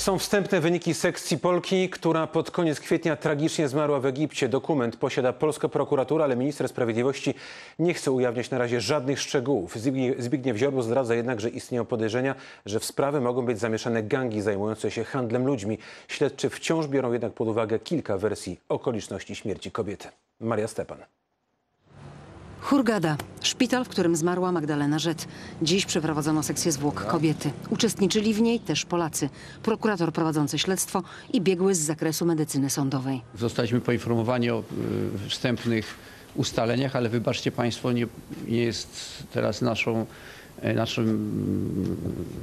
Są wstępne wyniki sekcji Polki, która pod koniec kwietnia tragicznie zmarła w Egipcie. Dokument posiada polska prokuratura, ale minister sprawiedliwości nie chce ujawniać na razie żadnych szczegółów. Zbigniew- Ziobro zdradza jednak, że istnieją podejrzenia, że w sprawę mogą być zamieszane gangi zajmujące się handlem ludźmi. Śledczy wciąż biorą jednak pod uwagę kilka wersji okoliczności śmierci kobiety. Maria Stepan. Hurgada, szpital, w którym zmarła Magdalena Rzet. Dziś przeprowadzono sekcję zwłok kobiety. Uczestniczyli w niej też Polacy, prokurator prowadzący śledztwo i biegły z zakresu medycyny sądowej. Zostaliśmy poinformowani o y, wstępnych ustaleniach, ale wybaczcie Państwo, nie, nie jest teraz naszą, e, naszym mm,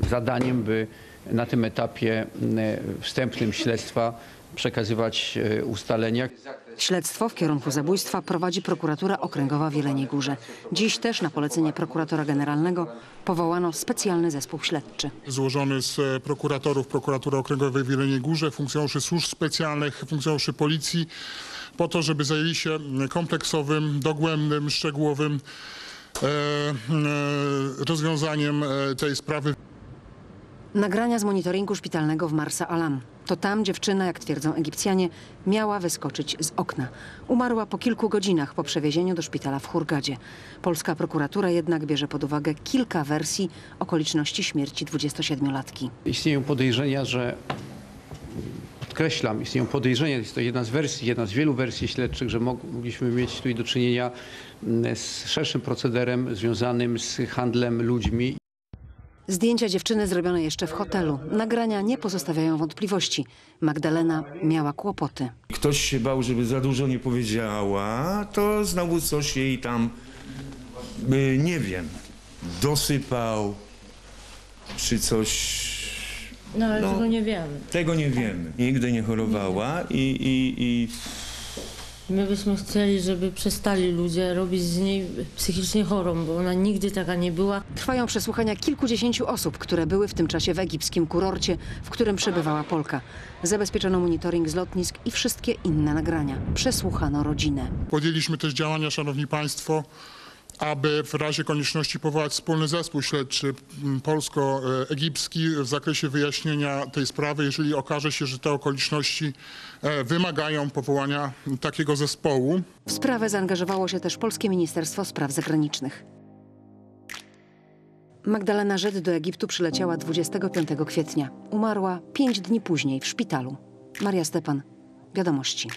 zadaniem, by na tym etapie y, wstępnym śledztwa przekazywać y, ustalenia. Śledztwo w kierunku zabójstwa prowadzi prokuratura okręgowa w Jeleniej Górze. Dziś też na polecenie prokuratora generalnego powołano specjalny zespół śledczy. złożony z e, prokuratorów Prokuratury Okręgowej w Jeleniej Górze, funkcjonariuszy służb specjalnych, funkcjonariuszy policji, po to, żeby zajęli się kompleksowym, dogłębnym, szczegółowym e, e, rozwiązaniem e, tej sprawy. Nagrania z monitoringu szpitalnego w Marsa Alam. To tam dziewczyna, jak twierdzą Egipcjanie, miała wyskoczyć z okna. Umarła po kilku godzinach po przewiezieniu do szpitala w Hurgadzie. Polska prokuratura jednak bierze pod uwagę kilka wersji okoliczności śmierci 27-latki. Istnieją podejrzenia, że podkreślam, istnieją podejrzenia, jest to jedna z wersji, jedna z wielu wersji śledczych, że mog- mogliśmy mieć tutaj do czynienia mm, z szerszym procederem związanym z handlem ludźmi Zdjęcia dziewczyny zrobione jeszcze w hotelu. Nagrania nie pozostawiają wątpliwości. Magdalena miała kłopoty. Ktoś się bał, żeby za dużo nie powiedziała, to znowu coś jej tam, y, nie wiem, dosypał, czy coś. No ale No. tego nie wiemy. Tego nie wiemy. Nigdy nie chorowała i, i, i My byśmy chcieli, żeby przestali ludzie robić z niej psychicznie chorą, bo ona nigdy taka nie była. Trwają przesłuchania kilkudziesięciu osób, które były w tym czasie w egipskim kurorcie, w którym przebywała Polka. Zabezpieczono monitoring z lotnisk i wszystkie inne nagrania. Przesłuchano rodzinę. Podjęliśmy też działania, Szanowni Państwo, aby w razie konieczności powołać wspólny zespół śledczy m, polsko-egipski w zakresie wyjaśnienia tej sprawy, jeżeli okaże się, że te okoliczności e, wymagają powołania takiego zespołu. W sprawę zaangażowało się też Polskie Ministerstwo Spraw Zagranicznych. Magdalena Żyd do Egiptu przyleciała 25 kwietnia. Umarła pięć dni później w szpitalu. Maria Stepan, Wiadomości.